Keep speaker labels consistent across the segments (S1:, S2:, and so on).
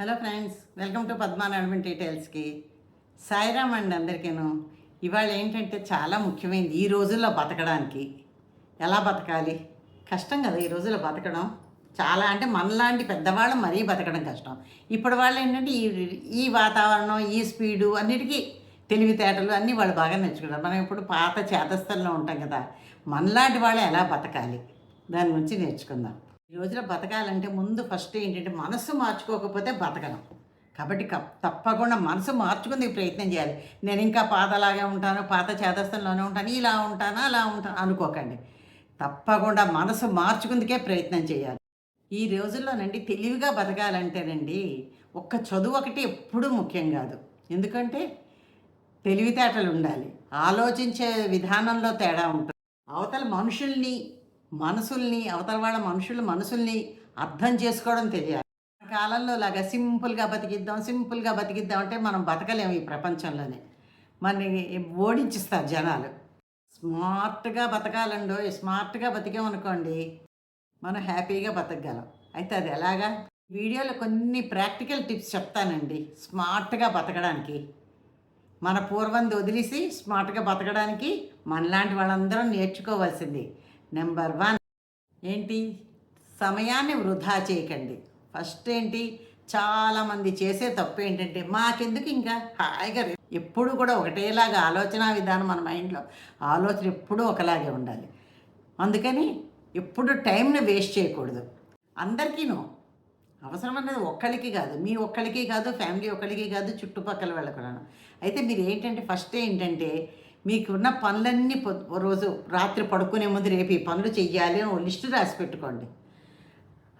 S1: Hello friends welcome to Padma డీటెయిల్స్కి. Sairam అండి అందరికీను. ఇవాళ ఏంటంటే చాలా ముఖ్యమైనది ఈ రోజుల్లో బతకడానికి. ఎలా బతకాలి? కష్టం కదా ఈ రోజుల్లో బతకడం. చాలా అంటే మనలాంటి పెద్దవాళ్ళు మరీ బతకడం కష్టం. ఇప్పుడు వాళ్ళు ఏంటంటే ఈ ఈ వాతావరణం ఈ స్పీడు అన్నిటికీ తెలివితేటలు అన్నీ వాళ్ళు బాగా నేర్చుకుంటారు. మనం ఇప్పుడు పాత చేతస్థల్లో ఉంటాం కదా. మనలాంటి వాళ్ళు ఎలా బతకాలి? దాని గురించి నేర్చుకుందాం. ఈ రోజున బతకాలంటే ముందు ఫస్ట్ ఏంటంటే మనసు మార్చుకోకపోతే బతకడం కాబట్టి కప్- తప్పకుండా మనసు మార్చుకునే ప్రయత్నం చేయాలి. నేను ఇంకా పాతలాగే ఉంటాను పాత చేతస్థంలోనే ఉంటాను ఇలా ఉంటాను అలా ఉంటాను అనుకోకండి. తప్పకుండా మనసు మార్చుకుందుకే ప్రయత్నం చేయాలి. ఈ రోజుల్లోనండి తెలివిగా బతకాలంటేనండి ఒక్క చదువు ఒకటి ఎప్పుడూ ముఖ్యం కాదు. ఎందుకంటే తెలివితేటలు ఉండాలి. ఆలోచించే విధానంలో తేడా ఉంటుంది. అవతల మనుషుల్ని మనసుల్ని అవతల వాళ్ళ మనుషుల మనసుల్ని అర్థం చేసుకోవడం తెలియాలి. మన కాలంలో లాగా సింపుల్గా బతికిద్దాం సింపుల్గా బతికిద్దాం అంటే మనం బతకలేము ఈ ప్రపంచంలోనే. మనని ఓడించిస్తారు జనాలు. స్మార్ట్గా బతకాలండో స్మార్ట్గా బతికామనుకోండి మనం హ్యాపీగా బతకగలం. అయితే అది ఎలాగా? వీడియోలో కొన్ని ప్రాక్టికల్ టిప్స్ చెప్తానండి. స్మార్ట్గా బతకడానికి. మన పూర్వంది వదిలేసి స్మార్ట్గా బతకడానికి మనలాంటి వాళ్ళందరం నేర్చుకోవాల్సింది. Number one. ఏంటి? సమయాన్ని వృధా చేయకండి. ఫస్ట్ ఏంటి? చాలామంది చేసే తప్పు ఏంటంటే మాకెందుకు ఇంకా హాయిగా ఎప్పుడు కూడా ఒకటేలాగా ఆలోచన విధానం మన మైండ్లో ఆలోచన ఎప్పుడూ ఒకలాగే ఉండాలి. అందుకని ఎప్పుడు టైంని వేస్ట్ చేయకూడదు. అందరికీను అవసరం అనేది ఒక్కరికి కాదు మీ ఒక్కరికి కాదు ఫ్యామిలీ ఒక్కరికి కాదు చుట్టుపక్కల వాళ్ళకు అయితే మీరు ఏంటంటే ఫస్ట్ ఏంటంటే మీకున్న పనులన్నీ రోజు రాత్రి పడుకునే ముందు రేపు ఈ పనులు చెయ్యాలి అని ఓ లిస్టు రాసి పెట్టుకోండి.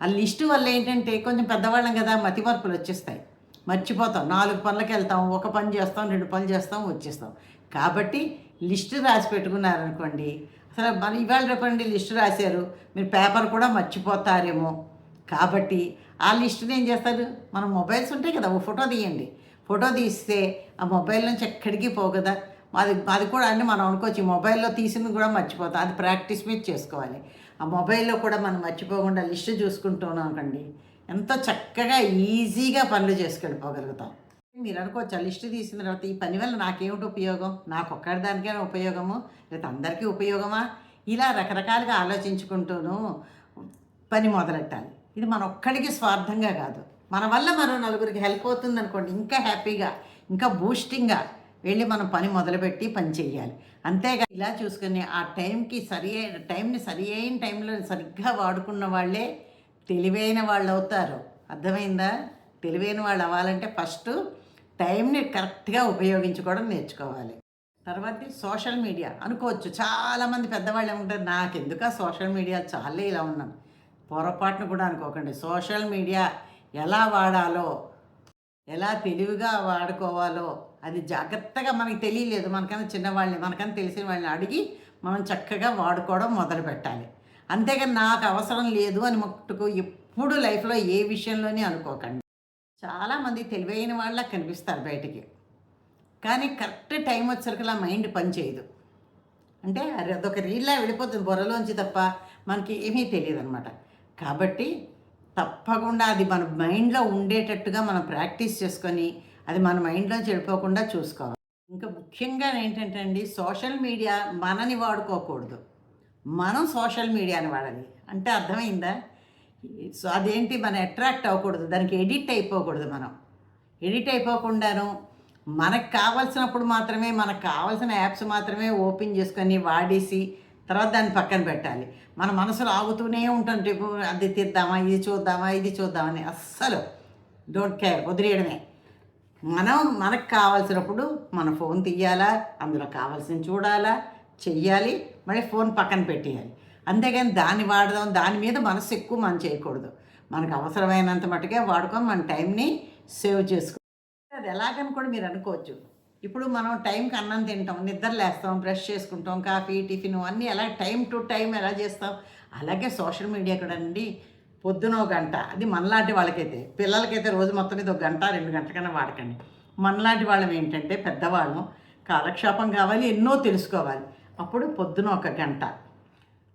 S1: ఆ లిస్టు వల్ల ఏంటంటే కొంచెం పెద్దవాళ్ళం కదా మతి మార్పులు వచ్చేస్తాయి. మర్చిపోతాం. నాలుగు పనులకు వెళ్తాం ఒక పని చేస్తాం రెండు పనులు చేస్తాం వచ్చేస్తాం. కాబట్టి లిస్టు రాసి పెట్టుకున్నారనుకోండి అసలు మన ఇవాళ రేపండి లిస్టు రాశారు మీరు పేపర్ కూడా మర్చిపోతారేమో. కాబట్టి ఆ లిస్టుని ఏం చేస్తారు? మన మొబైల్స్ ఉంటాయి కదా ఓ ఫోటో తీయండి. ఫోటో తీస్తే ఆ మొబైల్ నుంచి ఎక్కడికి పోవు కదా అది అది కూడా అంటే మనం అనుకోవచ్చు ఈ మొబైల్లో తీసింది కూడా మర్చిపోతాం. అది ప్రాక్టీస్ మీద చేసుకోవాలి. ఆ మొబైల్లో కూడా మనం మర్చిపోకుండా లిస్ట్ చూసుకుంటున్నాం అనుకోండి ఎంతో చక్కగా ఈజీగా పనులు చేసుకెళ్ళిపోగలుగుతాం. మీరు అనుకోవచ్చు ఆ లిస్ట్ తీసిన తర్వాత ఈ పని వల్ల నాకేమిటి ఉపయోగం? నాకు ఒక్కడి దానికైనా ఉపయోగము? లేదా అందరికీ ఉపయోగమా? ఇలా రకరకాలుగా ఆలోచించుకుంటూను పని మొదలెట్టాలి. ఇది మన ఒక్కడికి స్వార్థంగా కాదు. మన వల్ల మరో నలుగురికి హెల్ప్ అవుతుంది అనుకోండి ఇంకా హ్యాపీగా ఇంకా బూస్టింగ్గా వెళ్ళి మనం పని మొదలుపెట్టి పని చేయాలి అంతేగా ఇలా చూసుకుని ఆ టైంకి సరి అయిన టైంని సరి అయిన టైంలో సరిగ్గా వాడుకున్న వాళ్ళే తెలివైన వాళ్ళు అవుతారు. అర్థమైందా? తెలివైన వాళ్ళు అవ్వాలంటే ఫస్ట్ టైంని కరెక్ట్గా ఉపయోగించుకోవడం నేర్చుకోవాలి. తర్వాత సోషల్ మీడియా. అనుకోవచ్చు చాలామంది పెద్దవాళ్ళు ఏమంటారు నాకెందుకు ఆ సోషల్ మీడియా? చాలే ఇలా ఉన్నాను. పొరపాటును కూడా అనుకోకండి. సోషల్ మీడియా ఎలా వాడాలో ఎలా తెలివిగా వాడుకోవాలో అది జాగ్రత్తగా మనకి తెలియలేదు. మనకన్నా చిన్నవాళ్ళని మనకన్నా తెలిసిన వాళ్ళని అడిగి మనం చక్కగా వాడుకోవడం మొదలు పెట్టాలి. అంతేగాని నాకు అవసరం లేదు అని మట్టుకు ఎప్పుడు లైఫ్లో ఏ విషయంలోనే అనుకోకండి. చాలామంది తెలివైన వాళ్ళ కనిపిస్తారు బయటికి. కానీ కరెక్ట్ టైం వచ్చరికలా మైండ్ పనిచేయదు అంటే అది అదొక రీల్లా వెళ్ళిపోతుంది బుర్రలోంచి తప్ప మనకి ఏమీ తెలియదు అనమాట కాబట్టి తప్పకుండా అది మన మైండ్లో ఉండేటట్టుగా మనం ప్రాక్టీస్ చేసుకొని అది మన మైండ్లో చెడిపోకుండా చూసుకోవాలి. ఇంకా ముఖ్యంగా ఏంటంటే అండి సోషల్ మీడియా మనని వాడుకోకూడదు. మనం సోషల్ మీడియాని వాడాలి. అంటే అర్థమైందా? సో అదేంటి? మనం అట్రాక్ట్ అవ్వకూడదు. దానికి ఎడిట్ అయిపోకూడదు మనం. ఎడిట్ అయిపోకుండాను మనకు కావాల్సినప్పుడు మాత్రమే మనకు కావాల్సిన యాప్స్ మాత్రమే ఓపెన్ చేసుకొని వాడేసి తర్వాత దాన్ని పక్కన పెట్టాలి. మన మనసులో ఆగుతూనే ఉంటాం. రేపు అది తీద్దామా ఇది చూద్దామా ఇది చూద్దామని అస్సలు డోంట్ కేర్. వదిలేయడమే. మనం మనకు కావాల్సినప్పుడు మన ఫోన్ తీయాలా అందులో కావాల్సిన చూడాలా చెయ్యాలి మళ్ళీ ఫోన్ పక్కన పెట్టేయాలి. అంతేగాని దాన్ని వాడదాం దాని మీద మనసు ఎక్కువ మనం చేయకూడదు. మనకు అవసరమైనంత మటుకే వాడుకొని మన టైంని సేవ్ చేసుకో అది ఎలాగని కూడా మీరు అనుకోవచ్చు. ఇప్పుడు మనం టైంకి అన్నం తింటాం నిద్ర లేస్తాం బ్రష్ చేసుకుంటాం కాఫీ టిఫిన్ అన్నీ ఎలా టైం టు టైం ఎలా చేస్తాం? అలాగే సోషల్ మీడియా కూడా అండి. పొద్దున ఒక గంట. అది మనలాంటి వాళ్ళకైతే. పిల్లలకైతే రోజు మొత్తం మీద ఒక గంట రెండు గంటల కన్నా వాడకండి. మనలాంటి వాళ్ళం ఏంటంటే పెద్దవాళ్ళం. కాలక్షేపం కావాలి ఎన్నో తెలుసుకోవాలి. అప్పుడు పొద్దున ఒక గంట.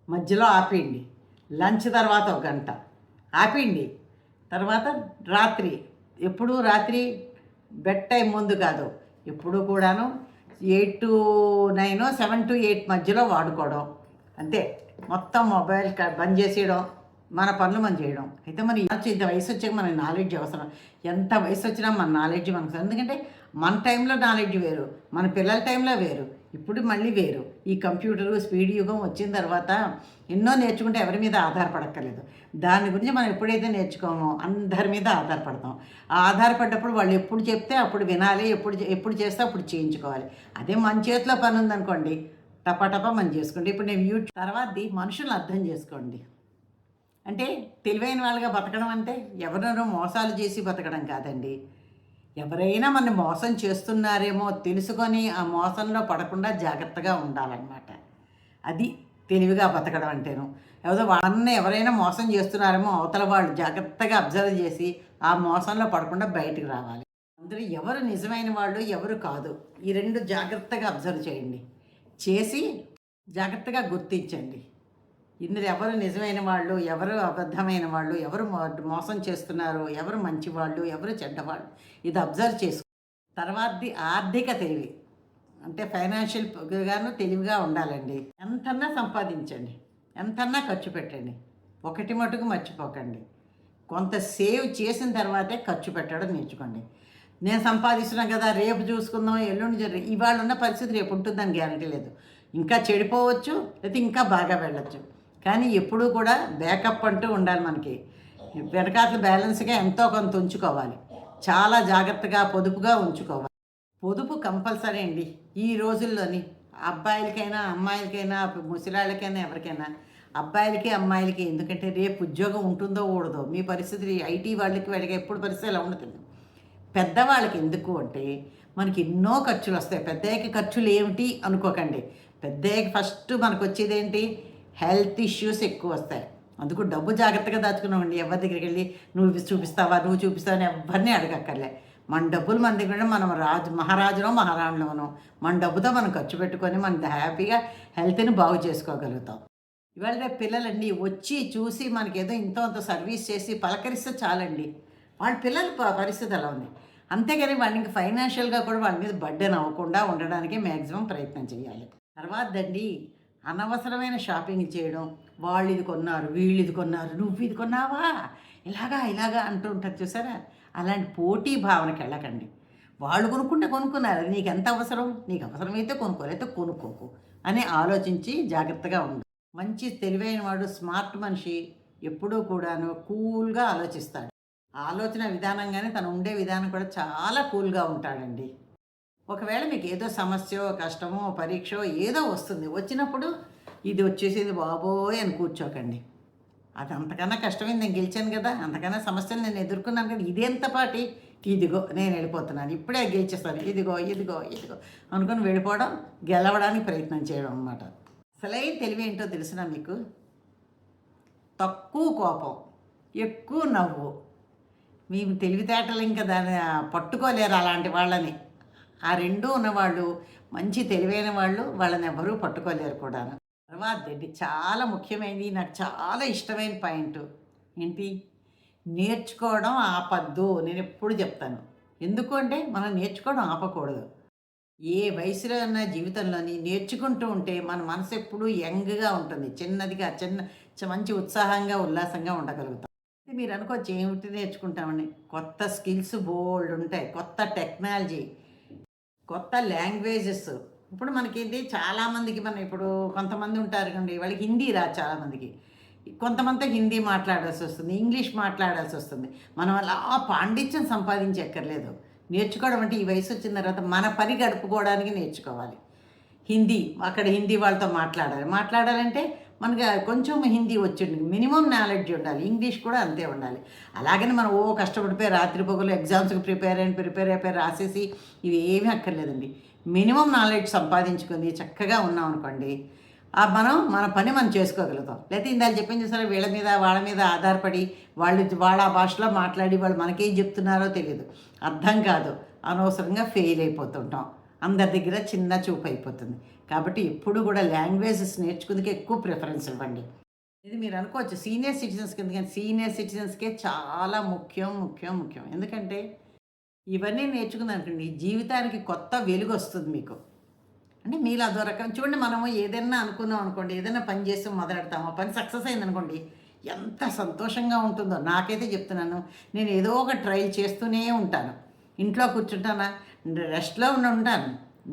S1: మధ్యలో ఆపేయండి. లంచ్ తర్వాత ఒక గంట. ఆపేయండి. తర్వాత రాత్రి. ఎప్పుడు రాత్రి బెడ్ టైం ముందు కాదు. ఎప్పుడు కూడాను eight to nine seven to eight మధ్యలో వాడుకోవడం. అంతే. మొత్తం మొబైల్ బంద్ చేసేయడం. మన పనులు మనం చేయడం. అయితే మన ఇంత వయసు వచ్చాక మన నాలెడ్జ్ అవసరం. ఎంత వయసు వచ్చినా మన నాలెడ్జ్ మనకు ఎందుకంటే మన టైంలో నాలెడ్జ్ వేరు మన పిల్లల టైంలో వేరు. ఇప్పుడు మళ్ళీ వేరు. ఈ కంప్యూటరు స్పీడ్ యుగం వచ్చిన తర్వాత ఎన్నో నేర్చుకుంటే ఎవరి మీద ఆధారపడక్కర్లేదు. దాని గురించి మనం ఎప్పుడైతే నేర్చుకోమో అందరి మీద ఆధారపడతాం. ఆధారపడ్డప్పుడు వాళ్ళు ఎప్పుడు చెప్తే అప్పుడు వినాలి ఎప్పుడు ఎప్పుడు చేస్తే అప్పుడు చేయించుకోవాలి. అదే మన చేతిలో పని ఉందనుకోండి టపాటపా మనం చేసుకోండి ఇప్పుడు నేను యూట్యూబ్ తర్వాత మనుషులను అర్థం చేసుకోండి. అంటే తెలివైన వాళ్ళగా బతకడం అంటే ఎవరినో మోసాలు చేసి బతకడం కాదండి. ఎవరైనా మన మోసం చేస్తున్నారేమో తెలుసుకొని ఆ మోసంలో పడకుండా జాగ్రత్తగా ఉండాలన్నమాట. అది తెలివిగా బతకడం అంటేను. ఏదో వాళ్ళని ఎవరైనా మోసం చేస్తున్నారేమో అవతల వాళ్ళు జాగ్రత్తగా అబ్జర్వ్ చేసి ఆ మోసంలో పడకుండా బయటకు రావాలి. అందులో ఎవరు నిజమైన వాళ్ళు ఎవరు కాదు. ఈ రెండు జాగ్రత్తగా అబ్జర్వ్ చేయండి. చేసి జాగ్రత్తగా గుర్తించండి. ఇందులో ఎవరు నిజమైన వాళ్ళు ఎవరు అబద్ధమైన వాళ్ళు ఎవరు మో- మోసం చేస్తున్నారు ఎవరు మంచి వాళ్ళు ఎవరు చెడ్డవాళ్ళు ఇది అబ్జర్వ్ చేసుకో తర్వాతది ఆర్థిక తెలివి. అంటే ఫైనాన్షియల్ గాను తెలివిగా ఉండాలండి. ఎంతన్నా సంపాదించండి ఎంతన్నా ఖర్చు పెట్టండి ఒకటి మటుకు మర్చిపోకండి. కొంత సేవ్ చేసిన తర్వాతే ఖర్చు పెట్టడం నేర్చుకోండి. నేను సంపాదిస్తున్నాను కదా రేపు చూసుకుందాం ఎల్లుండి జరి ఇవాళ ఉన్న పరిస్థితి రేపు ఉంటుందని గ్యారంటీ లేదు. ఇంకా చెడిపోవచ్చు లేకపోతే ఇంకా బాగా వెళ్ళచ్చు. కానీ ఎప్పుడూ కూడా బ్యాకప్ అంటూ ఉండాలి మనకి. వెనకాతల బ్యాలెన్స్గా ఎంతో కొంత ఉంచుకోవాలి. చాలా జాగ్రత్తగా పొదుపుగా ఉంచుకోవాలి. పొదుపు కంపల్సరీ అండి. ఈ రోజుల్లోని అబ్బాయిలకైనా అమ్మాయిలకైనా ముసలాళ్ళకైనా ఎవరికైనా అబ్బాయిలకి అమ్మాయిలకి ఎందుకంటే రేపు ఉద్యోగం ఉంటుందో ఊడదో మీ పరిస్థితి ఐటీ వాళ్ళకి వాళ్ళకి ఎప్పుడు పరిస్థితి ఎలా ఉండదు పెద్దవాళ్ళకి ఎందుకు అంటే మనకి ఎన్నో ఖర్చులు వస్తాయి. పెద్దయ్యకి ఖర్చులు ఏమిటి అనుకోకండి. పెద్దయ్యకి ఫస్ట్ మనకు వచ్చేది ఏంటి హెల్త్ ఇష్యూస్ ఎక్కువ వస్తాయి. అందుకు డబ్బు జాగ్రత్తగా దాచుకున్నామండి ఎవరి దగ్గరికి వెళ్ళి నువ్వు చూపిస్తావా నువ్వు చూపిస్తావా అని ఎవరిని అడగక్కర్లే. మన డబ్బులు మన దగ్గర మనం రాజు మహారాజునో మహారాణులోనో మన డబ్బుతో మనం ఖర్చు పెట్టుకొని మన హ్యాపీగా హెల్త్ని బాగు చేసుకోగలుగుతాం. ఇవాళ రేపు పిల్లలండి వచ్చి చూసి మనకి ఏదో ఇంతో అంత సర్వీస్ చేసి పలకరిస్తే చాలండి. వాళ్ళ పిల్లల ప- పరిస్థితి అలా ఉంది? అంతేగాని వాళ్ళకి ఫైనాన్షియల్గా కూడా వాళ్ళ మీద బర్డెన్ అవ్వకుండా ఉండడానికి మ్యాక్సిమం ప్రయత్నం చేయాలి. తర్వాత అండి అనవసరమైన షాపింగ్ చేయడం వాళ్ళు ఇది కొన్నారు వీళ్ళు ఇది కొన్నారు నువ్వు ఇది కొన్నావా? ఇలాగా ఇలాగా అంటూ ఉంటారు చూసారా? అలాంటి పోటీ భావనకి వెళ్ళకండి. వాళ్ళు కొనుక్కుంటే కొనుక్కున్నారు. అది నీకు ఎంత అవసరం? నీకు అవసరమైతే కొనుక్కోలేతే కొనుక్కోకు అని ఆలోచించి జాగ్రత్తగా ఉండు. మంచి తెలివైన వాడు స్మార్ట్ మనిషి ఎప్పుడూ కూడాను కూల్గా ఆలోచిస్తాడు. ఆలోచన విధానంగానే తను ఉండే విధానం కూడా చాలా కూల్గా ఉంటాడండి. ఒకవేళ మీకు ఏదో సమస్య కష్టమో పరీక్ష ఏదో వస్తుంది వచ్చినప్పుడు ఇది వచ్చేసేది బాబోయ్ అని కూర్చోకండి. అది అంతకన్నా కష్టమైంది నేను గెలిచాను కదా అంతకన్నా సమస్యలు నేను ఎదుర్కొన్నాను కదా ఇదేంత పాటి? ఇదిగో నేను వెళ్ళిపోతున్నాను ఇప్పుడే గెలిచేస్తాను ఇదిగో ఇదిగో ఇదిగో అనుకుని వెళ్ళిపోవడం గెలవడానికి ప్రయత్నం చేయడం అన్నమాట. అసలైన తెలివి ఏంటో తెలిసినా మీకు? తక్కువ కోపం ఎక్కువ నవ్వు. మేము తెలివితేటలు ఇంకా దాన్ని పట్టుకోలేరు అలాంటి వాళ్ళని. ఆ రెండు ఉన్నవాళ్ళు మంచి తెలివైన వాళ్ళు వాళ్ళని ఎవరూ పట్టుకోలేరు కూడా తర్వాత చాలా ముఖ్యమైనది నాకు చాలా ఇష్టమైన పాయింట్ ఏంటి? నేర్చుకోవడం ఆపద్దు నేను ఎప్పుడు చెప్తాను. ఎందుకు అంటే మనం నేర్చుకోవడం ఆపకూడదు. ఏ వయసులో ఉన్న జీవితంలోని నేర్చుకుంటూ ఉంటే మన మనసు ఎప్పుడూ యంగ్గా ఉంటుంది. చిన్నదిగా చిన్న మంచి ఉత్సాహంగా ఉల్లాసంగా ఉండగలుగుతాం. మీరు అనుకోవచ్చు ఏమిటి నేర్చుకుంటామని? కొత్త స్కిల్స్ బోల్డ్ ఉంటాయి. కొత్త టెక్నాలజీ. కొత్త లాంగ్వేజెస్. ఇప్పుడు మనకి చాలామందికి మనం ఇప్పుడు కొంతమంది ఉంటారు కండి వాళ్ళకి హిందీ రాదు చాలామందికి కొంతమంది హిందీ మాట్లాడాల్సి వస్తుంది ఇంగ్లీష్ మాట్లాడాల్సి వస్తుంది. మనం అలా పాండిత్యం సంపాదించక్కర్లేదు. నేర్చుకోవడం అంటే ఈ వయసు వచ్చిన తర్వాత మన పని గడుపుకోవడానికి నేర్చుకోవాలి. హిందీ అక్కడ హిందీ వాళ్ళతో మాట్లాడాలి. మాట్లాడాలంటే మనకి కొంచెం హిందీ వచ్చింది మినిమం నాలెడ్జ్ ఉండాలి. ఇంగ్లీష్ కూడా అంతే ఉండాలి. అలాగని మనం ఓ కష్టపడిపోయి రాత్రి పొగలు ఎగ్జామ్స్కి ప్రిపేర్ అయిన ప్రిపేర్ అయిపోయి రాసేసి ఇవి ఏమీ అక్కర్లేదండి. మినిమం నాలెడ్జ్ సంపాదించుకొని చక్కగా ఉన్నాం అనుకోండి ఆ మనం మన పని మనం చేసుకోగలుగుతాం. లేకపోతే ఇందాక చెప్పింది చూసారా వీళ్ళ మీద వాళ్ళ మీద ఆధారపడి వాళ్ళు వాళ్ళ భాషలో మాట్లాడి వాళ్ళు మనకేం చెప్తున్నారో తెలియదు. అర్థం కాదు. అనవసరంగా ఫెయిల్ అయిపోతుంటాం. అందరి దగ్గర చిన్న చూపు అయిపోతుంది. కాబట్టి ఎప్పుడు కూడా లాంగ్వేజెస్ నేర్చుకుందుకు ఎక్కువ ప్రిఫరెన్స్ ఇవ్వండి. ఇది మీరు అనుకోవచ్చు సీనియర్ సిటిజన్స్కి ఎందుకంటే సీనియర్ సిటిజన్స్కే చాలా ముఖ్యం ముఖ్యం ముఖ్యం. ఎందుకంటే ఇవన్నీ నేర్చుకుందనుకోండి జీవితానికి కొత్త వెలుగు వస్తుంది మీకు. అంటే మీరు అదో రకం చూడండి మనము ఏదైనా అనుకున్నాం అనుకోండి ఏదైనా పని చేసి మొదలెడతాము పని సక్సెస్ అయిందనుకోండి ఎంత సంతోషంగా ఉంటుందో. నాకైతే చెప్తున్నాను నేను ఏదో ఒక ట్రైల్ చేస్తూనే ఉంటాను. ఇంట్లో కూర్చుంటానా? రెస్ట్లో ఉండి ఉంటాను.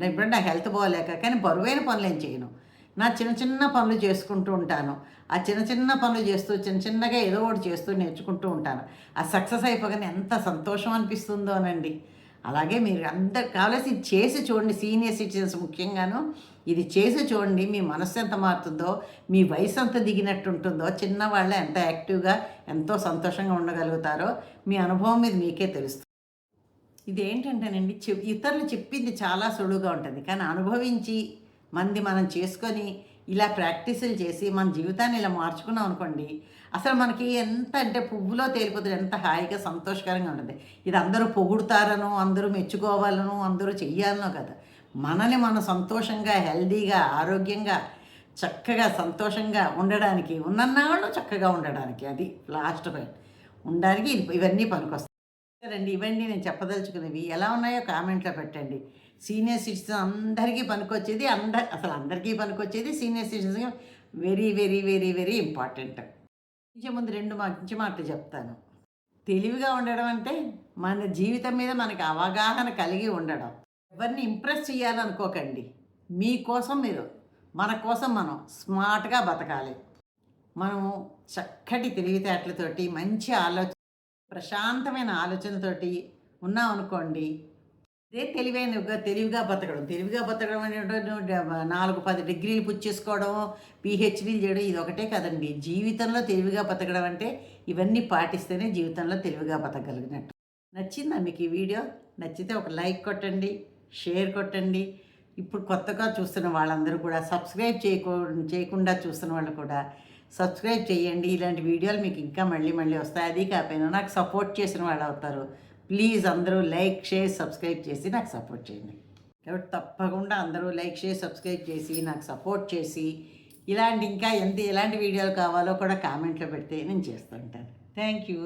S1: ఇప్పుడు నా హెల్త్ బాగోలేక కానీ బరువైన పనులు ఏం చేయను. నా చిన్న చిన్న పనులు చేసుకుంటూ ఉంటాను. ఆ చిన్న చిన్న పనులు చేస్తూ చిన్న చిన్నగా ఏదో ఒకటి చేస్తూ నేర్చుకుంటూ ఉంటాను. ఆ సక్సెస్ అయిపోగానే ఎంత సంతోషం అనిపిస్తుందోనండి అలాగే మీరు అందరు కావాల్సి ఇది చేసి చూడండి. సీనియర్ సిటిజన్స్ ముఖ్యంగాను ఇది చేసి చూడండి. మీ మనస్సు ఎంత మారుతుందో మీ వయసు ఎంత దిగినట్టు ఉంటుందో చిన్నవాళ్ళే ఎంత యాక్టివ్గా ఎంతో సంతోషంగా ఉండగలుగుతారో మీ అనుభవం మీద మీకే తెలుస్తుంది. ఇదేంటంటేనండి చెప్ ఇతరులు చెప్పింది చాలా సులువుగా ఉంటుంది. కానీ అనుభవించి మంది మనం చేసుకొని ఇలా ప్రాక్టీసులు చేసి మన జీవితాన్ని ఇలా మార్చుకున్నాం అనుకోండి అసలు మనకి ఎంత అంటే పువ్వులో తేలిపోతుంది ఎంత హాయిగా సంతోషకరంగా ఉంటుంది. ఇది అందరూ పొగుడుతారనో అందరూ మెచ్చుకోవాలనో అందరూ చెయ్యాలనో కదా. మనల్ని మనం సంతోషంగా హెల్దీగా ఆరోగ్యంగా చక్కగా సంతోషంగా ఉండడానికి ఉన్నన్నాళ్ళు చక్కగా ఉండడానికి అది లాస్ట్ పాయింట్. ఉండడానికి ఇవన్నీ పనికొస్తాయి. రండి ఇవ్వండి నేను చెప్పదలుచుకునేవి ఎలా ఉన్నాయో కామెంట్లో పెట్టండి. సీనియర్ సిటిజన్ అందరికీ పనికొచ్చేది అందరి అసలు అందరికీ పనికొచ్చేది senior citizen very very very very important. ఇంకే ముందు రెండు మంచి మాటలు చెప్తాను. తెలివిగా ఉండడం అంటే మన జీవితం మీద మనకి అవగాహన కలిగి ఉండడం. ఎవరిని ఇంప్రెస్ చేయాలనుకోకండి. మీకోసం మీరు మన కోసం మనం స్మార్ట్గా బతకాలి. మనము చక్కటి తెలివితేటలతోటి మంచి ఆలోచన ప్రశాంతమైన ఆలోచనతోటి ఉన్నాం అనుకోండి ఇదే తెలివైన తెలివిగా బతకడం. తెలివిగా బతకడం అనేటువంటి నాలుగు పది డిగ్రీలు పుచ్చేసుకోవడం పిహెచ్డీలు చేయడం ఇది ఒకటే కదండి. జీవితంలో తెలివిగా బతకడం అంటే ఇవన్నీ పాటిస్తేనే జీవితంలో తెలివిగా బతకగలిగినట్టు. నచ్చిందా మీకు ఈ వీడియో? నచ్చితే ఒక లైక్ కొట్టండి షేర్ కొట్టండి. ఇప్పుడు కొత్తగా చూస్తున్న వాళ్ళందరూ కూడా సబ్స్క్రైబ్ చేయకూ చేయకుండా చూస్తున్న వాళ్ళు కూడా సబ్స్క్రైబ్ చేయండి. ఇలాంటి వీడియోలు మీకు ఇంకా మళ్ళీ మళ్ళీ వస్తాయి. అది కాకపోయినా నాకు సపోర్ట్ చేసిన వాళ్ళు అవుతారు. ప్లీజ్ అందరూ లైక్ షేర్ సబ్స్క్రైబ్ చేసి నాకు సపోర్ట్ చేయండి. కాబట్టి తప్పకుండా అందరూ లైక్ షేర్ సబ్స్క్రైబ్ చేసి నాకు సపోర్ట్ చేసి ఇలాంటి ఇంకా ఎంత ఎలాంటి వీడియోలు కావాలో కూడా కామెంట్లో పెడితే నేను చేస్తూ ఉంటాను. Thank you.